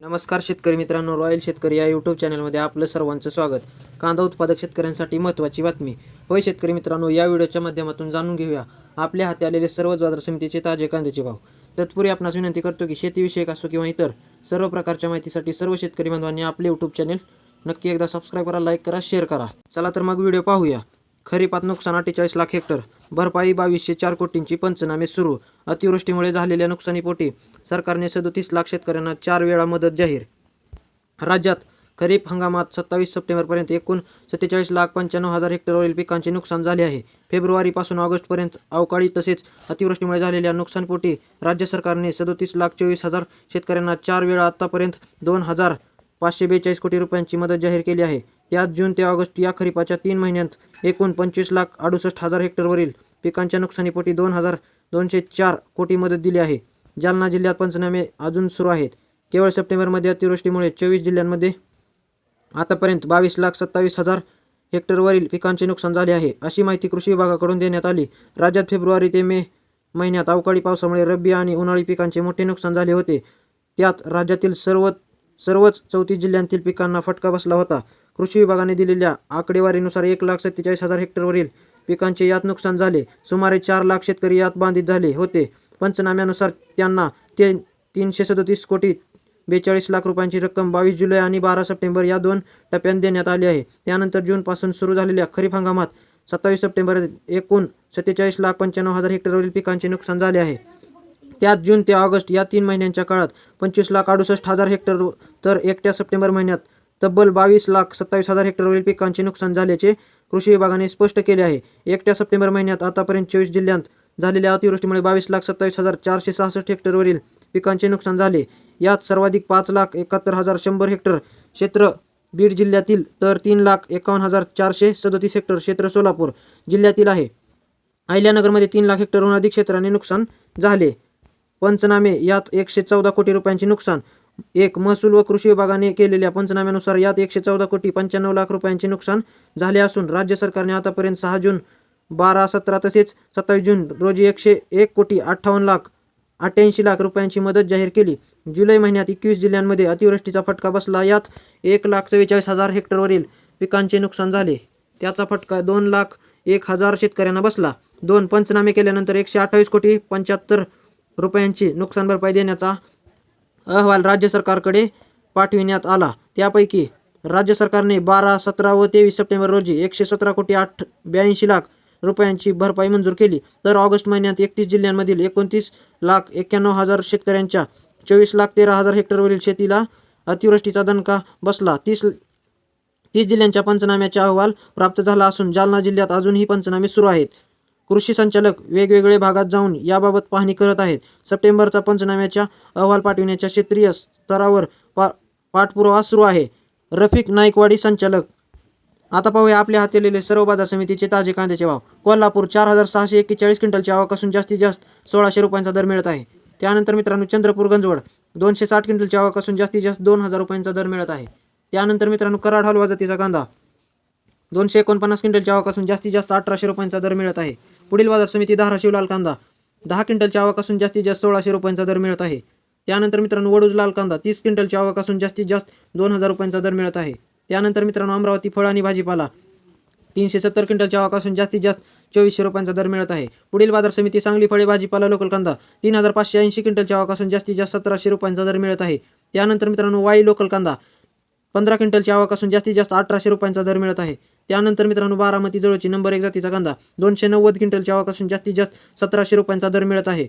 नमस्कार शेतकरी मित्रांनो रॉयल शेतकरी या यूट्यूब चॅनलमध्ये आपलं सर्वांचं स्वागत. कांदा उत्पादक शेतकऱ्यांसाठी महत्त्वाची बातमी. होय शेतकरी मित्रांनो या व्हिडिओच्या माध्यमातून जाणून घेऊया आपल्या हाती आलेले सर्वच बाजार समितीचे ताजे कांद्याचे भाव. तत्पूर्वी आपणास विनंती करतो की शेतीविषयक असो किंवा इतर सर्व प्रकारच्या माहितीसाठी सर्व शेतकरी बांधवांनी आपले यूट्यूब चॅनल नक्की एकदा सबस्क्राईब करा लाईक करा शेअर करा. चला तर मग व्हिडिओ पाहूया. खरीपात नुकसान अठ्ठेचाळीस लाख हेक्टर. भरपाई बावीसशे चार कोटींची पंचनामे सुरू. अतिवृष्टीमुळे झालेल्या नुकसानीपोटी सरकारने सदोतीस लाख शेतकऱ्यांना चार वेळा मदत जाहीर. राज्यात खरीप हंगामात सत्तावीस सप्टेंबरपर्यंत एकूण सत्तेचाळीस लाख पंच्याण्णव हजार हेक्टरवरील पिकांचे नुकसान झाले आहे. फेब्रुवारीपासून ऑगस्टपर्यंत अवकाळी तसेच अतिवृष्टीमुळे झालेल्या नुकसानपोटी राज्य सरकारने सदोतीस लाख चोवीस हजार शेतकऱ्यांना चार वेळा आत्तापर्यंत दोन हजार पाचशे बेचाळीस कोटी रुपयांची मदत जाहीर केली आहे. त्यात जून ते ऑगस्ट या खरीपाच्या तीन महिन्यांत एकूण पंचवीस लाख अडुसष्ट हजार हेक्टरवरील पिकांच्या नुकसानीपोटी दोन हजार दोनशे चार कोटी मदत दिली आहे. जालना जिल्ह्यात पंचनामे अजून सुरू आहेत. केवळ सप्टेंबरमध्ये अतिवृष्टीमुळे चोवीस जिल्ह्यांमध्ये आतापर्यंत बावीस लाख सत्तावीस हजार हेक्टरवरील पिकांचे नुकसान झाले आहे अशी माहिती कृषी विभागाकडून देण्यात आली. राज्यात फेब्रुवारी ते मे महिन्यात अवकाळी पावसामुळे रब्बी आणि उन्हाळी पिकांचे मोठे नुकसान झाले होते. त्यात राज्यातील सर्व सर्वच चौतीस जिल्ह्यांतील पिकांना फटका बसला होता. कृषी विभागाने दिलेल्या आकडेवारीनुसार एक लाख सत्तेचाळीस हजार हेक्टरवरील पिकांचे यात नुकसान झाले. सुमारे चार लाख शेतकरी यात बाधित झाले होते. पंचनाम्यानुसार त्यांना ते तीनशे सदोतीस कोटी बेचाळीस लाख रुपयांची रक्कम बावीस जुलै आणि बारा सप्टेंबर या दोन टप्प्यात देण्यात आली आहे. त्यानंतर जूनपासून सुरू झालेल्या खरीप हंगामात सत्तावीस सप्टेंबर एकूण सत्तेचाळीस लाख पंच्याण्णव हजार हेक्टरवरील पिकांचे नुकसान झाले आहे. त्यात जून ते ऑगस्ट या तीन महिन्यांच्या काळात पंचवीस लाख अडुसष्ट हजार हेक्टर तर एकट्या सप्टेंबर महिन्यात तब्बल बावीस लाख सत्तावीस हजार हेक्टरवरील पिकांचे नुकसान झाल्याचे कृषी विभागाने स्पष्ट केले आहे. एकट्या सप्टेंबर महिन्यात आतापर्यंत चोवीस जिल्ह्यांत झालेल्या अतिवृष्टीमुळे बावीस लाख सत्तावीस हजार चारशे सहासष्ट हेक्टरवरील पिकांचे नुकसान झाले. यात सर्वाधिक पाच लाख एकाहत्तर हजार शंभर हेक्टर क्षेत्र बीड जिल्ह्यातील तर तीन लाख एकावन्न हजार चारशे सदोतीस हेक्टर क्षेत्र सोलापूर जिल्ह्यातील आहे. अहिल्यानगरमध्ये तीन लाख हेक्टरहून अधिक क्षेत्राने नुकसान झाले. पंचनामे यात एकशे चौदा कोटी रुपयांचे नुकसान एक महसूल व कृषी विभागाने केलेल्या पंचनाम्यानुसार यात एकशे चौदा कोटी पंच्याण्णव लाख रुपयांचे नुकसान झाले असून राज्य सरकारने आतापर्यंत सहा जून बारा सतरा तसेच सत्तावीस जून रोजी एकशे एक कोटी अठ्ठावन्न लाख अठ्ठ्याऐंशी लाख रुपयांची मदत जाहीर केली. जुलै महिन्यात एकवीस जिल्ह्यांमध्ये अतिवृष्टीचा फटका बसला. यात एक लाख चव्वेचाळीस हजार हेक्टरवरील पिकांचे नुकसान झाले. त्याचा फटका दोन लाख एक हजार शेतकऱ्यांना बसला. दोन पंचनामे केल्यानंतर एकशे अठ्ठावीस कोटी पंच्याहत्तर रुपयांची नुकसान भरपाई देण्याचा अहवाल राज्य सरकारकडे पाठविण्यात आला. त्यापैकी राज्य सरकारने बारा सतरा व तेवीस सप्टेंबर रोजी एकशे सतरा कोटी आठ ब्याऐंशी लाख रुपयांची भरपाई मंजूर केली. तर ऑगस्ट महिन्यात एकतीस जिल्ह्यांमधील एकोणतीस लाख एक्क्याण्णव हजार शेतकऱ्यांच्या चोवीस लाख तेरा हजार हेक्टरवरील शेतीला अतिवृष्टीचा दणका बसला. तीस तीस जिल्ह्यांच्या पंचनाम्याचा अहवाल प्राप्त झाला असून जालना जिल्ह्यात अजूनही पंचनामे सुरू आहेत. कृषी संचालक वेगवेगळे भागात जाऊन याबाबत पाहणी करत आहेत. सप्टेंबरचा पंचनाम्याच्या अहवाल पाठविण्याच्या क्षेत्रीय स्तरावर पा पाठपुरावा सुरू आहे. रफिक नाईकवाडी संचालक. आता पाहूया आपल्या हाती सर्व बाजार समितीचे ताजे कांद्याचे भाव. कोल्हापूर चार हजार सहाशे एक्केचाळीस क्विंटलची आवक असून जास्तीत जास्त सोळाशे रुपयांचा दर मिळत आहे. त्यानंतर मित्रांनो चंद्रपूर गंजवड दोनशे साठ क्विंटलची आवक असून जास्तीत जास्त दोन हजार रुपयांचा दर मिळत आहे. त्यानंतर मित्रांनो कराड हलवा जातीचा कांदा दोनशे एकोणपन्नास क्विंटलची आवक असून जास्तीत जास्त अठराशे रुपयांचा दर मिळत आहे. पुढील बाजार समिती धाराशिव लाल कांदा. दहा क्विंटलची आवक असून जास्तीत जास्त सोळाशे रुपयांचा दर मिळत आहे. त्यानंतर मित्रांनो वडूज लाल कांदा तीस क्विंटलची आवक असून जास्तीत जास्त दोन हजार रुपयांचा दर मिळत आहे. त्यानंतर मित्रांनो अमरावती फळ आणि भाजीपाला तीनशे सत्तर क्विंटलच्या आवक असून जास्तीत जास्त चोवीसशे रुपयांचा दर मिळत आहे. पुढील बाजार समिती सांगली फळे भाजीपाला लोकल कांदा तीन हजार पाचशे ऐंशी क्विंटलच्या आवक असून जास्तीत जास्त सतराशे रुपयांचा दर मिळत आहे. त्यानंतर मित्रांनो वाई लोकल कांदा पंधरा क्विंटलची आवक असून जास्तीत जास्त अठराशे रुपयांचा दर मिळत आहे. त्यानंतर मित्रांनो बारामती जवळची नंबर एक जातीचा कांदा. दोनशे नव्वद क्विंटलच्या आवाकासून जास्तीत जास्त सतराशे रुपयांचा दर मिळत आहे.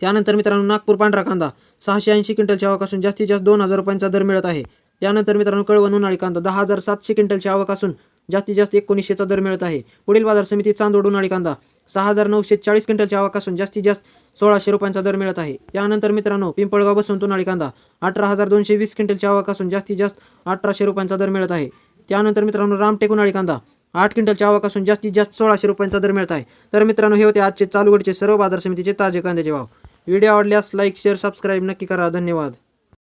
त्यानंतर मित्रांनो नागपूर पांढरा कांदा. सहाशे ऐंशी क्विंटलच्या आवक जास्तीत जास्त दोन हजार रुपयांचा दर मिळत आहे. त्यानंतर मित्रांनो कळवण उन्हाळी कांदा. दहा हजार सातशे क्विंटलच्या आवक असून जास्तीत जास्त एकोणीसशेचा दर मिळत आहे. पुढील बाजार समिती चांदोड उन्हाळी कांदा. सहा हजार नऊशे चाळीस क्विंटलच्या आवक असून जास्तीत जास्त सोळाशे रुपयांचा दर मिळत आहे. त्यानंतर मित्रांनो पिंपळगाव बसवंत उन्हाळी कांदा. अठरा हजार दोनशे वीस क्विंटलच्या आवक असून जास्तीत जास्त अठराशे रुपयांचा दर मिळत आहे. त्यानंतर मित्रांनो रामटेक उन्हाळी कांदा. आठ क्विंटल आवक असून जास्तीत जास्त सोळाशे रुपयांचा दर मिळत आहे. तर मित्रांनो हे होते आजचे चालू सर्व बाजार समितीचे ताजे कांद्याचे भाव. व्हिडिओ आवडल्यास लाईक शेअर सबस्क्राईब नक्की करा. धन्यवाद.